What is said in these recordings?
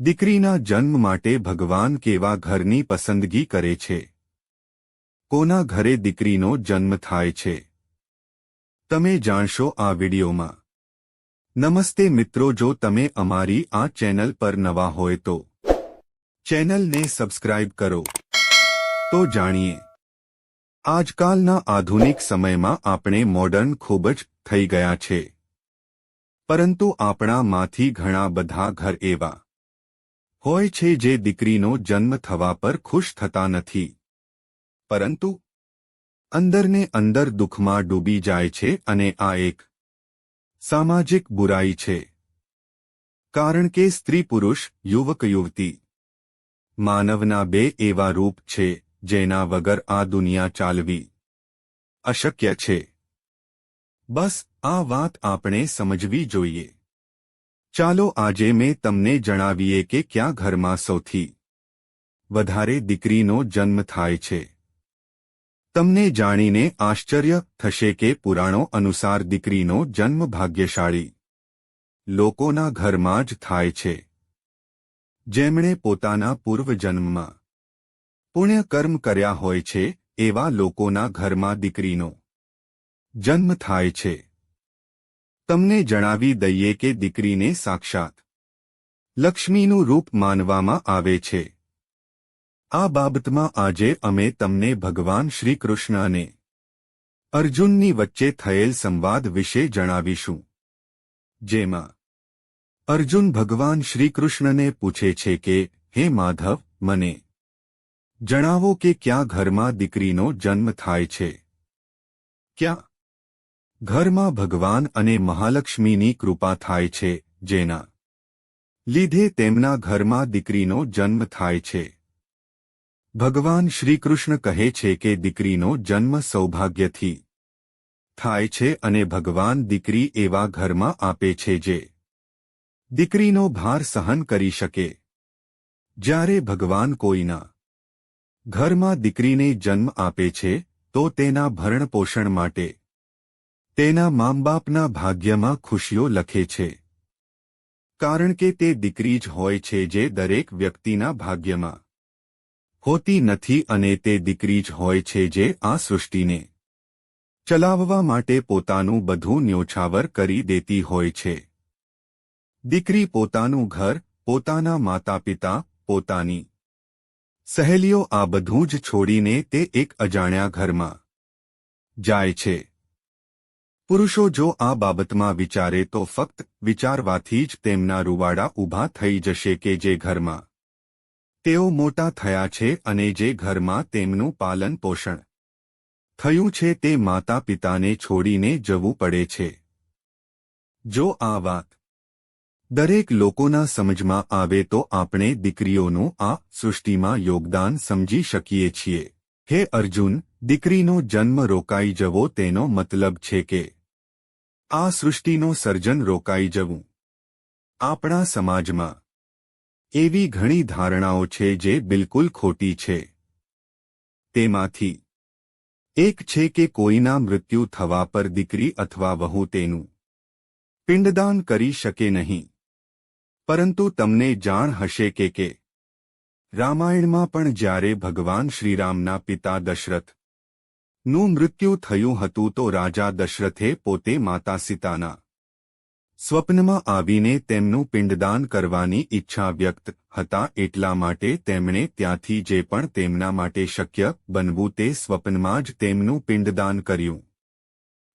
દીકરીના જન્મ માટે ભગવાન કેવા ઘરની પસંદગી કરે છે? કોના ઘરે દીકરીનો જન્મ થાય છે? તમે જાણશો આ વિડીયોમાં. નમસ્તે મિત્રો, જો તમે અમારી આ ચેનલ પર નવા હોય તો ચેનલને સબસ્ક્રાઇબ કરો. તો જાણીએ. આજકાલના આધુનિક સમયમાં આપણે મોડર્ન ખૂબ જ થઈ ગયા છે. પરંતુ આપણામાંથી ઘણા બધા ઘર એવા હોય છે જે દીકરીનો જન્મ થવા પર ખુશ થતા નથી. પરંતુ અંદરને અંદર દુઃખમાં ડૂબી જાય છે અને આ એક સામાજિક બુરાઈ છે. કારણ કે સ્ત્રી પુરુષ, યુવક યુવતી, માનવના બે એવા રૂપ છે, જેના વગર આ દુનિયા ચાલવી અશક્ય છે. બસ આ વાત આપણે સમજવી જોઈએ. ચાલો આજે મેં તમને જણાવીએ કે ક્યાં ઘરમાં સૌથી વધારે દીકરીનો જન્મ થાય છે. તમને જાણીને આશ્ચર્ય થશે કે પુરાણો અનુસાર દીકરીનો જન્મ ભાગ્યશાળી લોકોના ઘરમાં જ થાય છે. જેમણે પોતાના પૂર્વજન્મમાં પુણ્ય કર્મ કર્યા હોય છે, એવા લોકોના ઘરમાં દીકરીનો જન્મ થાય છે. તમને જણાવી દઈએ કે દીકરીને સાક્ષાત લક્ષ્મીનું રૂપ માનવામાં આવે છે. આ બાબતમાં આજે અમે તમને ભગવાન શ્રીકૃષ્ણને અર્જુનની વચ્ચે થયેલ સંવાદ વિશે જણાવીશું. જેમાં અર્જુન ભગવાન શ્રીકૃષ્ણને પૂછે છે કે, હે માધવ, મને જણાવો કે ક્યાં ઘરમાં દીકરીનો જન્મ થાય છે? ક્યાં ઘરમાં ભગવાન અને મહાલક્ષ્મીની કૃપા થાય છે, જેના લીધે તેમના ઘરમાં દીકરીનો જન્મ થાય છે. ભગવાન શ્રીકૃષ્ણ કહે છે કે દીકરીનો જન્મ સૌભાગ્યથી થાય છે અને ભગવાન દીકરી એવા ઘરમાં આપે છે જે દીકરીનો ભાર સહન કરી શકે. જ્યારે ભગવાન કોઈના ઘરમાં દીકરીને જન્મ આપે છે, તો તેના ભરણપોષણ માટે તેના મામબાપના ભાગ્યમાં ખુશીઓ લખે છે. કારણ કે તે દીકરી જ હોય છે જે દરેક વ્યક્તિના ભાગ્યમાં હોતી નથી અને તે દીકરી જ હોય છે જે આ સૃષ્ટિને ચલાવવા માટે પોતાનું બધું ન્યોછાવર કરી દેતી હોય છે. દીકરી પોતાનું ઘર, પોતાના માતાપિતા, પોતાની સહેલીઓ આ બધું જ છોડીને તે એક અજાણ્યા ઘરમાં જાય છે. પુરુષો જો આ બાબતમાં વિચારે તો ફક્ત વિચારવાથી જ તેમના રૂવાડા ઊભા થઈ જશે કે જે ઘરમાં તેઓ મોટા થયા છે અને જે ઘરમાં તેમનું પાલન પોષણ થયું છે તે માતા પિતાને છોડીને જવું પડે છે. જો આ વાત દરેક લોકોના સમજમાં આવે તો આપણે દીકરીઓનું આ સૃષ્ટિમાં યોગદાન સમજી શકીએ છીએ. હે અર્જુન, દીકરીનો જન્મ રોકાઈ જવો તેનો મતલબ છે કે આ સૃષ્ટિનો સર્જન રોકાઈ જવું. આપણા સમાજમાં એવી ઘણી ધારણાઓ છે જે બિલકુલ ખોટી છે. તેમાંથી એક છે કે કોઈના મૃત્યુ થવા પર દીકરી અથવા વહુ તેનું પિંડદાન કરી શકે નહીં. પરંતુ તમને જાણ હશે કે કે રામાયણમાં પણ જ્યારે ભગવાન શ્રીરામના પિતા દશરથ નું મૃત્યુ થયું હતું તો રાજા દશરથે પોતે માતા સીતાના સ્વપ્નમાં આવીને તેમનું પિંડદાન કરવાની ઈચ્છા વ્યક્ત હતા એટલા માટે તેમણે ત્યાંથી જે પણ તેમના માટે શક્ય બનવું તે સ્વપ્નમાં જ તેમનું પિંડદાન કર્યું.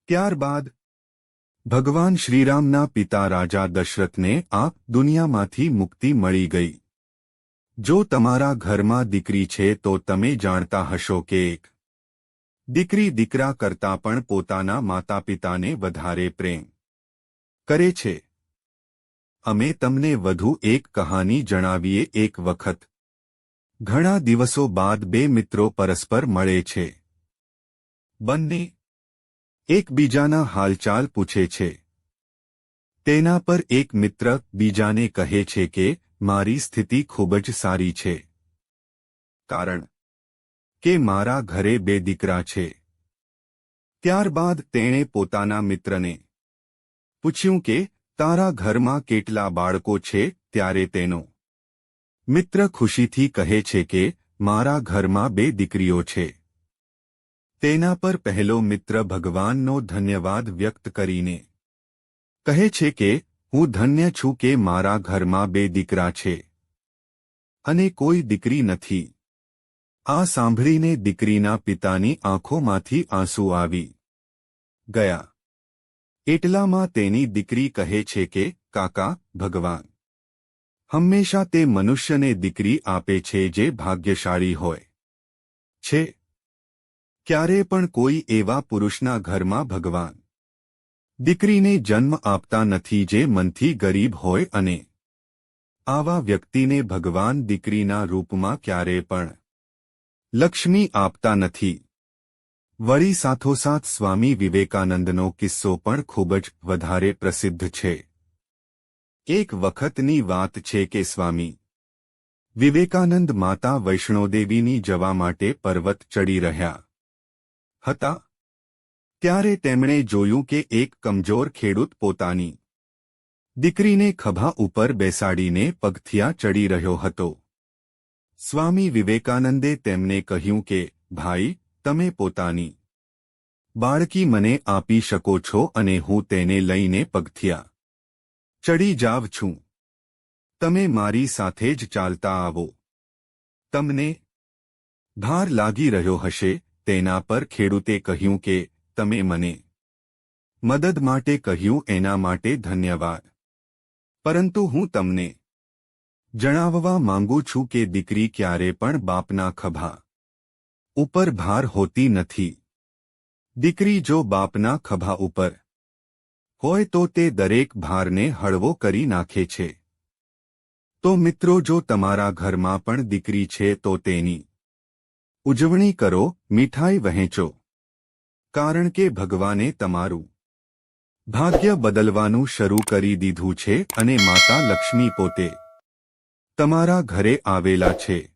ત્યારબાદ ભગવાન શ્રીરામના પિતા રાજા દશરથને આ દુનિયામાંથી મુક્તિ મળી ગઈ. જો તમારા ઘરમાં દીકરી છે તો તમે જાણતા હશો કે એક દીકરી દીકરા કરતાં પણ પોતાના માતા પિતાને વધારે પ્રેમ કરે છે. અમે તમને વધુ એક કહાની જણાવીએ એક વખત. ઘણા દિવસો બાદ બે મિત્રો પરસ્પર મળે છે. બંને એકબીજાના હાલચાલ પૂછે છે. તેના પર એક મિત્ર બીજાને કહે છે કે, મારી સ્થિતિ ખૂબ જ સારી છે. કારણ કે મારા ઘરે બે દીકરા છે. ત્યારબાદ તેણે પોતાના મિત્રને પૂછ્યું કે, તારા ઘરમાં કેટલા બાળકો છે? ત્યારે તેનો મિત્ર ખુશીથી કહે છે કે, મારા ઘરમાં બે દીકરીઓ છે. તેના પર પહેલો મિત્ર ભગવાનનો ધન્યવાદ વ્યક્ત કરીને કહે છે કે, હું ધન્ય છું કે મારા ઘરમાં બે દીકરા છે. અને કોઈ દીકરી નથી. આ સાંભળીને દીકરીના પિતાની આંખોમાંથી આંસુ આવી ગયા. એટલામાં તેની દીકરી કહે છે કે, કાકા, ભગવાન, હંમેશા તે મનુષ્યને દીકરી આપે છે જે ભાગ્યશાળી હોય છે. ક્યારે પણ કોઈ એવા પુરુષના ઘરમાં ભગવાન દીકરીને જન્મ આપતા નથી જે મનથી ગરીબ હોય અને આવા વ્યક્તિને ભગવાન દીકરીના રૂપમાં ક્યારે પણ લક્ષ્મી આપતા નથી. વળી સાથોસાથ સ્વામી વિવેકાનંદનો કિસ્સો પણ ખૂબ જ વધારે પ્રસિદ્ધ છે. એક વખતની વાત છે કે સ્વામી, વિવેકાનંદ માતા વૈષ્ણોદેવીની જવા માટે પર્વત ચડી રહ્યા હતા. ત્યારે તેમણે જોયું કે એક કમજોર ખેડૂત પોતાની દીકરીને ખભા ઉપર બેસાડીને પગથિયા ચડી રહ્યો હતો. સ્વામી વિવેકાનંદે તેમને કહ્યું કે, ભાઈ, તમે પોતાની બાળકી મને આપી શકો છો અને હું તેને લઈને પગથિયા ચડી જાવ છું. તમે મારી સાથે જ ચાલતા આવો. તમને ભાર લાગી રહ્યો હશે. તેના પર ખેડૂતે કહ્યું કે, તમે મને મદદ માટે કહ્યું, એના માટે ધન્યવાદ. પરંતુ હું તમને જણાવવા માંગુ છું કે દીકરી ક્યારે પણ બાપના ખભા ઉપર ભાર હોતી નથી. દીકરી જો બાપના ખભા ઉપર હોય તો તે દરેક ભારને હળવો કરી નાખે છે. તો મિત્રો જો તમારા ઘરમાં પણ દીકરી છે તો તેની ઉજવણી કરો, મીઠાઈ વહેંચો. કારણ કે ભગવાને તમારું ભાગ્ય બદલવાનું શરૂ કરી દીધું છે અને માતા લક્ષ્મી પોતે તમારા ઘરે આવેલા છે.